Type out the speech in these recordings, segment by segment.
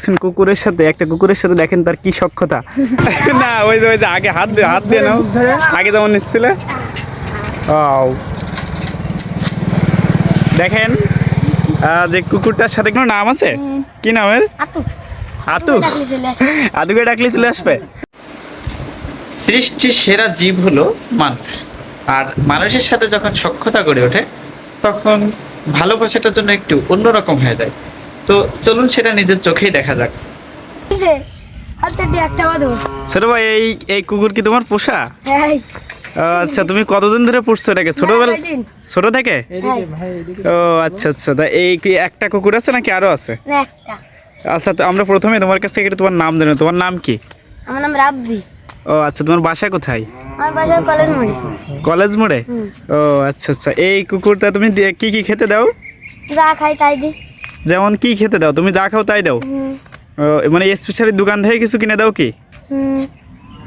দেখছেন কুকুরের সাথে একটা কুকুরের সাথে দেখেন তার কি সক্ষতা না ওই যে ওই যে আগে হাত দিয়ে হাত দিয়ে নাও। আগে যেমন নিচ্ছিলে. দেখেন যে কুকুরটার সাথে কোনো নাম আছে? কি নামের? আতু। আতুকে ডাকলে চলে আসবে। সৃষ্টির সেরা জীব হলো মানুষ। আর মানুষের সাথে যখন সক্ষতা গড়ে ওঠে তখন ভালোবাসাটার জন্য একটু অন্যরকম হয়ে যায়। তো চলুন সেটা নিজের চোখেই দেখা যাক। ছোট ভাই এই এই কুকুর কি তোমার পোষা? আচ্ছা তুমি কতদিন ধরে পুষছো এটাকে? ছোটবেলা? ছোট থেকে? ও আচ্ছা আচ্ছা তা এই কি একটা কুকুর আছে নাকি আরও আছে? আচ্ছা তো আমরা প্রথমে তোমার কাছ থেকে একটু তোমার নাম জানি তোমার নাম কি? আমার নাম রাব্বি। ও আচ্ছা তোমার বাসা কোথায়? আমার বাসায় কলেজ মনে কলেজ মোড়ে? ও আচ্ছা আচ্ছা এই কুকুরটা তুমি কি কি খেতে দাও? যা খাই তাই দি যেমন কি খেতে দাও? তুমি যা খাও তাই দাও। মানে স্পেশালি দোকান থেকে কিছু কিনে দাও কি?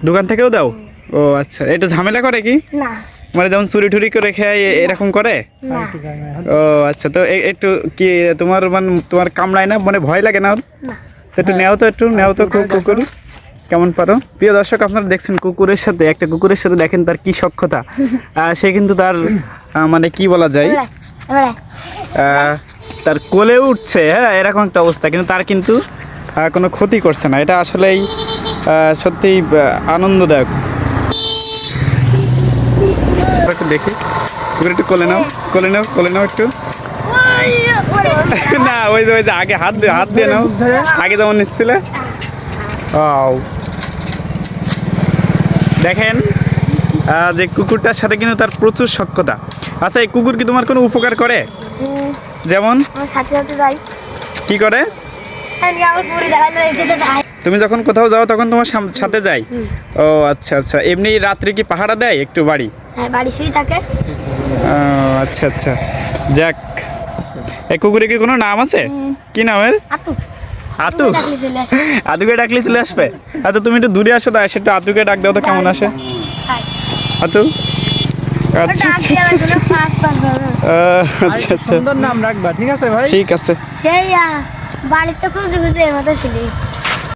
দোকান থেকেও দাও? ও আচ্ছা। এটা ঝামেলা করে কি? মানে যেমন চুরি টুরি করে খেয়ে এরকম করে? ও আচ্ছা। তো একটু কি তোমার মানে তোমার কামড়ায় না? মানে ভয় লাগে না ওর? একটু নেও তো একটু নেও তো কু- কুকুর। কেমন পারো? প্রিয় দর্শক আপনারা দেখছেন কুকুরের সাথে একটা কুকুরের সাথে দেখেন তার কি সক্ষতা। সে কিন্তু তার মানে কি বলা যায়? তার কোলে উঠছে হ্যাঁ এরকম একটা অবস্থা। কিন্তু তার কিন্তু কোনো ক্ষতি করছে না। এটা আসলেই সত্যিই আনন্দদায়ক। একটু দেখি। কুকুর একটু কোলে নাও কোলে নাও কোলে নাও একটু। না, ওই যে ওই যে, আগে হাত দিয়ে হাত দিয়ে নাও। আগে যেমন নিচ্ছিলে. দেখেন যে কুকুরটার সাথে কিন্তু তার প্রচুর সক্ষতা আচ্ছা এই কুকুর কি তোমার কোনো উপকার করে? যেমন? আমার সাথে সাথে যাই কি করে? তুমি যখন কোথাও যাও তখন তোমার সাথে যাই। ও আচ্ছা আচ্ছা। এমনি রাত্রে কি পাহারা দেয় একটু বাড়ি? হ্যাঁ বাড়ি শুয়ে থাকে। ও, আচ্ছা আচ্ছা। যাক। এই কুকুরে কি কোনো নাম আছে? কি নামের আতু। আতুকে ডাকলে চলে আসবে? আচ্ছা তুমি একটু দূরে আসো তো একটু আতুকে ডাক দাও তো কেমন আসে? আতু? আচ্ছা আচ্ছা আচ্ছা। আচ্ছা সুন্দর নাম রাখবা ঠিক আছে ভাই? ঠিক আছে। সেই বাড়িতে খুঁজে খুঁজে এর মতো ছিলি।